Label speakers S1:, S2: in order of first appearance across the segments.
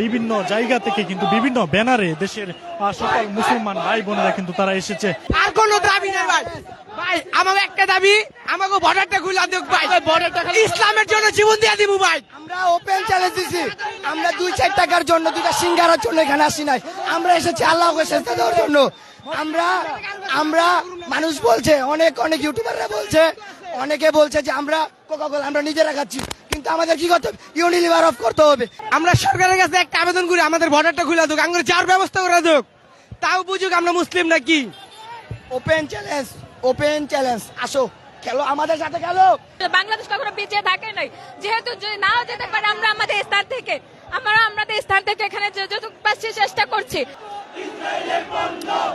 S1: বিভিন্ন জায়গা থেকে কিন্তু বিভিন্ন ব্যানারে দেশের সকল মুসলমান ভাই বোনেরা কিন্তু তারা এসেছে।
S2: আর কোনো দাবি নেই ভাই। ভাই আমার একটা দাবি আমাকে বর্ডারটা খুলে দেখ ভাই। বর্ডারটা ইসলামের জন্য জীবন দিয়ে দিব ভাই।
S3: আমরা ওপেন চ্যালেঞ্জ দিছি। আমরা দুই চার টাকার জন্য দুইটা সিঙ্গারার জন্য এখানে আসি নাই। আমরা এসেছি আল্লাহকে সেজদা দেওয়ার জন্য। আমরা আমরা মানুষ বলছে অনেক অনেক ইউটিউবাররা বলছে অনেকে বলছে যে আমরা কোকা কোলা আমরা নিজেরা খাচ্ছি। কিন্তু আমাদের কি করতে হবে? ইউনিলিভার অফ করতে হবে।
S2: আমরা সরকারের কাছে একটা আবেদন করি আমাদের বর্ডারটা খুলে দেখ আমরা যার ব্যবস্থা করে দেখ। তাও বুঝুক আমরা মুসলিম নাকি?
S3: ওপেন চ্যালেঞ্জ ওপেন চ্যালেঞ্জ আসো খেলো আমাদের সাথে খেলো।
S4: বাংলাদেশ কখনো পিছিয়ে থাকে নাই। যেহেতু যদি নাও যেতে পারে আমরা আমাদের স্থান থেকে আমরা আমাদের স্থান থেকে এখানে যে- যতটুকু পাচ্ছি চেষ্টা করছি।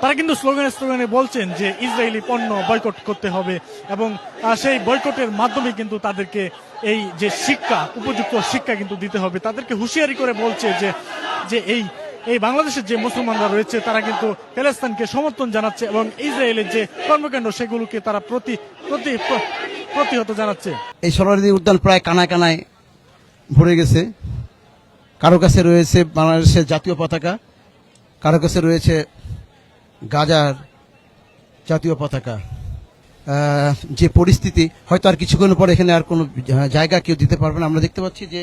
S1: তারা কিন্তু স্লোগানে স্লোগানে বলছেন যে ইসরায়েলি পণ্য বয়কট করতে হবে এবং সেই বয়কটের মাধ্যমে কিন্তু তাদেরকে এই যে শিক্ষা, উপযুক্ত শিক্ষা কিন্তু দিতে হবে। তাদেরকে হুঁশিয়ারি করে বলছে যে যে এই এই বাংলাদেশের যে মুসলমানরা রয়েছে, তারা কিন্তু প্যালেস্তানকে সমর্থন জানাচ্ছে এবং ইসরায়েলের যে কর্মকাণ্ড, সেগুলোকে তারা প্রতি প্রতি, প্রতিহত জানাচ্ছে।
S5: এই সরোয়ারদী উদ্যান প্রায় কানায় কানায় ভরে গেছে। কারও কাছে রয়েছে বাংলাদেশের জাতীয় পতাকা, কারও কাছে রয়েছে গাজার জাতীয় পতাকা। যে পরিস্থিতি, হয়তো আর কিছুক্ষণ পর এখানে আর কোনো জায়গা কেউ দিতে পারবে না। আমরা দেখতে পাচ্ছি যে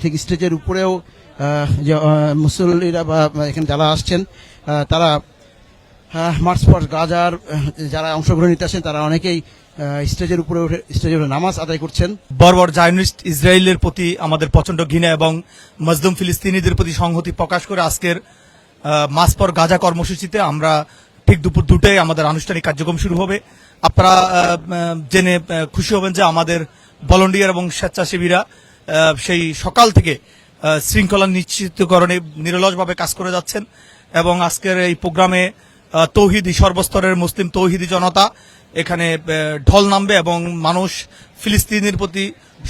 S5: ঠিক স্টেজের উপরেও যে মুসল্লিরা বা এখানে যারা আসছেন তারা মার্চ ফর গাজার যারা অংশগ্রহণ নিতে আসেন তারা অনেকেই স্টেজের উপরে উঠে স্টেজে উঠে নামাজ আদায় করছেন।
S6: বর্বর জায়নিস্ট ইসরায়েলের প্রতি আমাদের প্রচণ্ড ঘৃণা এবং মজদুম ফিলিস্তিনিদের প্রতি সংহতি প্রকাশ করে আজকের আহ, মাস পর গাজা কর্মসূচিতে আমরা ঠিক দুপুর দুটোয় আমাদের আনুষ্ঠানিক কার্যক্রম শুরু হবে। আপনারা জেনে খুশি হবেন যে আমাদের ভলেন্টিয়ার এবং স্বেচ্ছাসেবীরা সেই সকাল থেকে শৃঙ্খলা নিশ্চিতকরণে নিরলসভাবে কাজ করে যাচ্ছেন এবং আজকের এই প্রোগ্রামে তৌহিদি সর্বস্তরের মুসলিম তৌহিদি জনতা এখানে ঢল নামবে এবং মানুষ ফিলিস্তিনের প্রতি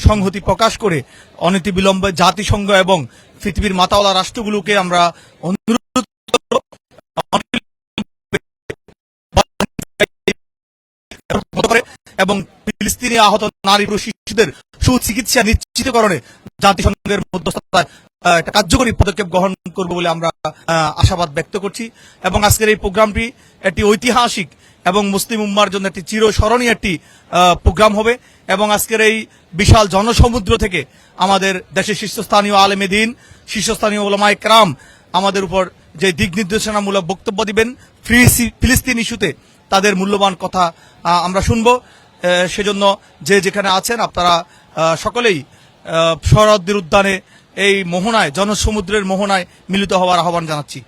S6: সংহতি প্রকাশ করে অনীতি বিলম্বে জাতিসংঘ এবং পৃথিবীর মাতাওয়ালা রাষ্ট্রগুলোকে আমরা অনুরোধ এবং ফিলিস্তিনি আহত নারী পুরুষ শিশুদের সুচিকিৎসা নিশ্চিতকরণে জাতিসংঘের মধ্যস্থতায় একটা কার্যকরী পদক্ষেপ গ্রহণ করব বলে আমরা আশাবাদ ব্যক্ত করছি। এবং আজকের এই প্রোগ্রামটি একটি ঐতিহাসিক এবং মুসলিম উম্মার জন্য একটি চিরস্মরণীয় একটি প্রোগ্রাম হবে। এবং আজকের এই বিশাল জনসমুদ্র থেকে আমাদের দেশের শীর্ষস্থানীয় আলেমে দিন, শীর্ষস্থানীয় ওলামায় ক্রাম আমাদের উপর যে দিক নির্দেশনামূলক বক্তব্য দিবেন, ফিলিস্তি- ফিলিস্তিন ইস্যুতে তাদের মূল্যবান কথা আমরা শুনব। সেজন্য যে যেখানে আছেন আপনারা সকলেই শরদ্দির উদ্যানে এই মোহনায়, জনসমুদ্রের মোহনায় মিলিত হওয়ার আহ্বান জানাচ্ছি।